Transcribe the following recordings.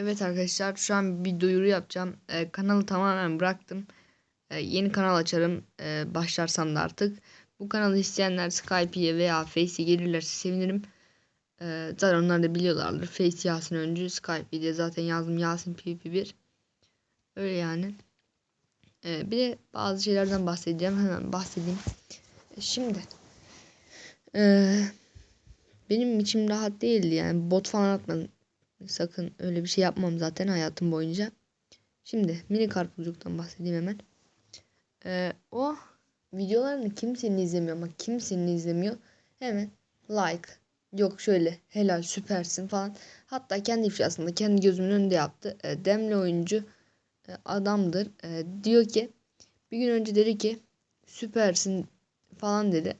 Evet arkadaşlar şu an bir duyuru yapacağım. Ee, kanalı tamamen bıraktım. Ee, yeni kanal açarım. Ee, başlarsam da artık. Bu kanalı isteyenler Skype'ye veya Face'e gelirlerse sevinirim. Ee, zaten onlar da biliyorlardır. Face Yasin Öncü, Skype diye zaten yazdım Yasin PP1. Öyle yani. Ee, bir de bazı şeylerden bahsedeceğim. Hemen bahsedeyim. Ee, Şimdi. Ee, benim içim rahat değildi yani. Bot falan atmadım. Sakın öyle bir şey yapmam zaten hayatım boyunca. Şimdi mini karpuzcuktan bahsedeyim hemen. Ee, o videolarını kimsenin izlemiyor ama kimsenin izlemiyor. Hemen like yok şöyle helal süpersin falan. Hatta kendi ifşasında kendi gözümün önünde yaptı. E, demli oyuncu e, adamdır. E, diyor ki bir gün önce dedi ki süpersin falan dedi.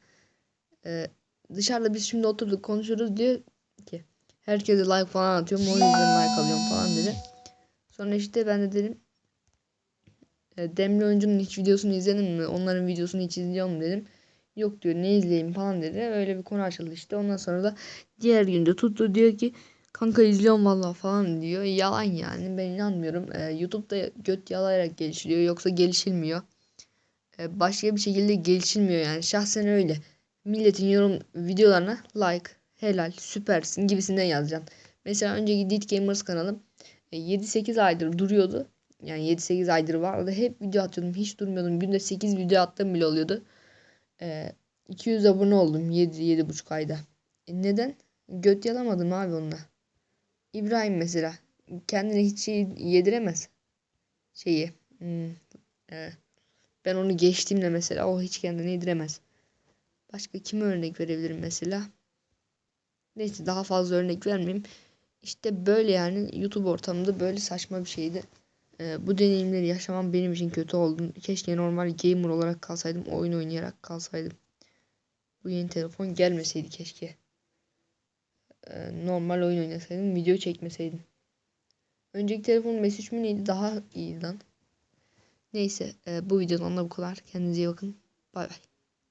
E, dışarıda biz şimdi oturduk konuşuyoruz diyor ki herkese like falan atıyorum o yüzden like alıyorum falan dedi. Sonra işte ben de dedim e, Demli oyuncunun hiç videosunu izledin mi? Onların videosunu hiç izliyor mu dedim. Yok diyor ne izleyeyim falan dedi. Öyle bir konu açıldı işte. Ondan sonra da diğer günde tuttu diyor ki kanka izliyorum vallahi falan diyor. Yalan yani ben inanmıyorum. E, YouTube'da göt yalayarak gelişiliyor yoksa gelişilmiyor. E, başka bir şekilde gelişilmiyor yani şahsen öyle. Milletin yorum videolarına like, helal, süpersin gibisinden yazacaksın. Mesela önceki Dit Gamers kanalım e, 7-8 aydır duruyordu. Yani 7-8 aydır vardı. Hep video atıyordum. Hiç durmuyordum. Günde 8 video attığım bile oluyordu. Ee, 200 abone oldum 7-7,5 ayda. E neden? Göt yalamadım abi onunla. İbrahim mesela. Kendine hiç şey yediremez. Şeyi. Hmm, e, ben onu geçtiğimde mesela o hiç kendine yediremez. Başka kime örnek verebilirim mesela? Neyse daha fazla örnek vermeyeyim. İşte böyle yani YouTube ortamında böyle saçma bir şeydi. Ee, bu deneyimleri yaşamam benim için kötü oldu. Keşke normal gamer olarak kalsaydım. Oyun oynayarak kalsaydım. Bu yeni telefon gelmeseydi keşke. Ee, normal oyun oynasaydım. Video çekmeseydim. Önceki telefonum S3 Mini'ydi. Daha iyiydi lan. Neyse e, bu videodan da bu kadar. Kendinize iyi bakın. Bay bay.